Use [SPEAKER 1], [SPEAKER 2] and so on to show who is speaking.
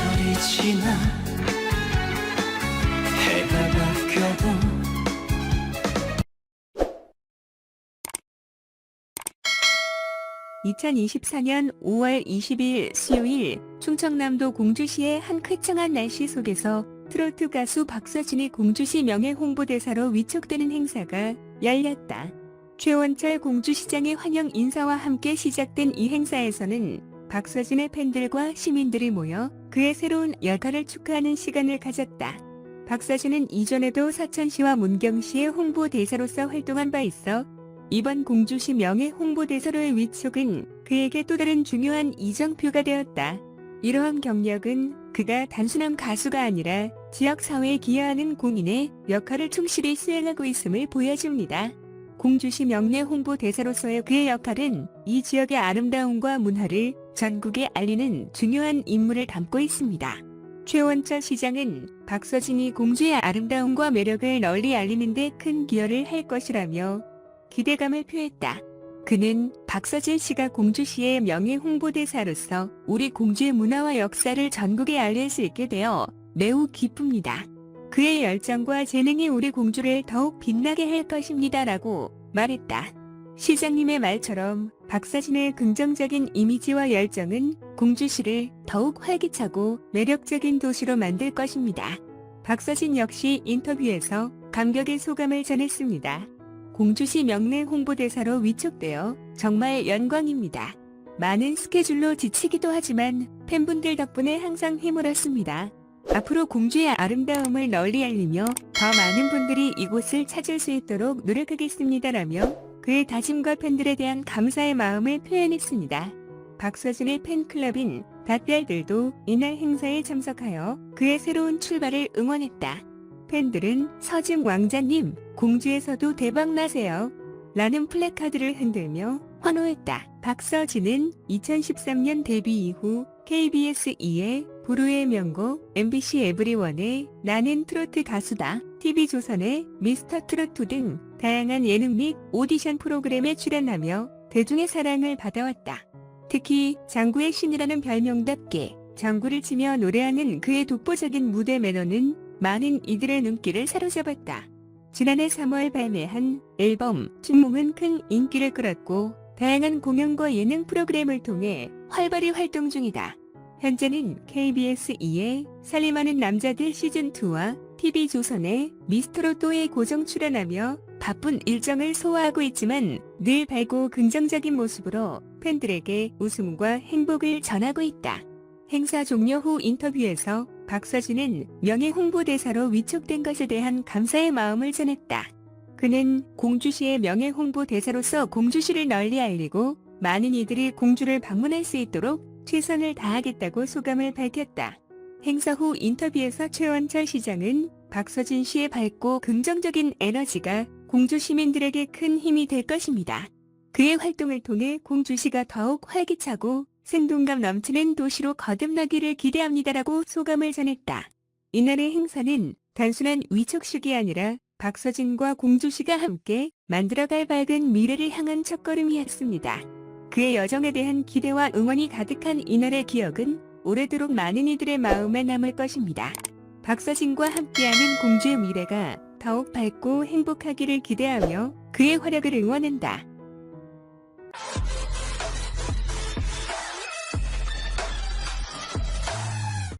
[SPEAKER 1] 계절이 지나 해가 바뀌어도
[SPEAKER 2] 2024년 5월 20일 수요일 충청남도 공주시의 한 쾌청한 날씨 속에서 트로트 가수 박서진이 공주시 명예 홍보대사로 위촉되는 행사가 열렸다. 최원철 공주시장의 환영 인사와 함께 시작된 이 행사에서는 박서진의 팬들과 시민들이 모여 그의 새로운 역할을 축하하는 시간을 가졌다. 박서진은 이전에도 사천시와 문경시의 홍보대사로서 활동한 바 있어 이번 공주시 명예 홍보대사로의 위촉은 그에게 또 다른 중요한 이정표가 되었다. 이러한 경력은 그가 단순한 가수가 아니라 지역사회에 기여하는 공인의 역할을 충실히 수행하고 있음을 보여줍니다. 공주시 명예 홍보대사로서의 그의 역할은 이 지역의 아름다움과 문화를 전국에 알리는 중요한 임무를 담고 있습니다. 최원철 시장은 박서진이 공주의 아름다움과 매력을 널리 알리는 데 큰 기여를 할 것이라며 기대감을 표했다. 그는 박서진 씨가 공주시의 명예 홍보대사로서 우리 공주의 문화와 역사를 전국에 알릴 수 있게 되어 매우 기쁩니다. 그의 열정과 재능이 우리 공주를 더욱 빛나게 할 것입니다 라고 말했다. 시장님의 말처럼 박서진의 긍정적인 이미지와 열정은 공주시를 더욱 활기차고 매력적인 도시로 만들 것입니다. 박서진 역시 인터뷰에서 감격의 소감을 전했습니다. 공주시 명례 홍보대사로 위촉되어 정말 영광입니다. 많은 스케줄로 지치기도 하지만 팬분들 덕분에 항상 힘을 얻습니다. 앞으로 공주의 아름다움을 널리 알리며 더 많은 분들이 이곳을 찾을 수 있도록 노력하겠습니다라며 그의 다짐과 팬들에 대한 감사의 마음을 표현했습니다. 박서진의 팬클럽인 닷별들도 이날 행사에 참석하여 그의 새로운 출발을 응원했다. 팬들은 서진 왕자님, 공주에서도 대박나세요. 라는 플래카드를 흔들며 환호했다. 박서진은 2013년 데뷔 이후 KBS 2의 부르의 명곡 MBC 에브리원의 나는 트로트 가수다, TV조선의 미스터 트로트 등 다양한 예능 및 오디션 프로그램에 출연하며 대중의 사랑을 받아왔다. 특히 장구의 신이라는 별명답게 장구를 치며 노래하는 그의 독보적인 무대 매너는 많은 이들의 눈길을 사로잡았다. 지난해 3월 발매한 앨범 춘몽은 큰 인기를 끌었고 다양한 공연과 예능 프로그램을 통해 활발히 활동 중이다. 현재는 KBS 2의 살림하는 남자들 시즌2와 TV조선의 미스터로또에 고정 출연하며 바쁜 일정을 소화하고 있지만 늘 밝고 긍정적인 모습으로 팬들에게 웃음과 행복을 전하고 있다. 행사 종료 후 인터뷰에서 박서진은 명예 홍보대사로 위촉된 것에 대한 감사의 마음을 전했다. 그는 공주시의 명예 홍보대사로서 공주시를 널리 알리고 많은 이들이 공주를 방문할 수 있도록 최선을 다하겠다고 소감을 밝혔다. 행사 후 인터뷰에서 최원철 시장은 박서진 씨의 밝고 긍정적인 에너지가 공주 시민들에게 큰 힘이 될 것입니다. 그의 활동을 통해 공주시가 더욱 활기차고 생동감 넘치는 도시로 거듭나기를 기대합니다라고 소감을 전했다. 이날의 행사는 단순한 위촉식이 아니라 박서진과 공주시가 함께 만들어갈 밝은 미래를 향한 첫걸음이었습니다. 그의 여정에 대한 기대와 응원이 가득한 이날의 기억은 오래도록 많은 이들의 마음에 남을 것입니다. 박서진과 함께하는 공주의 미래가 더욱 밝고 행복하기를 기대하며 그의 활약을 응원한다.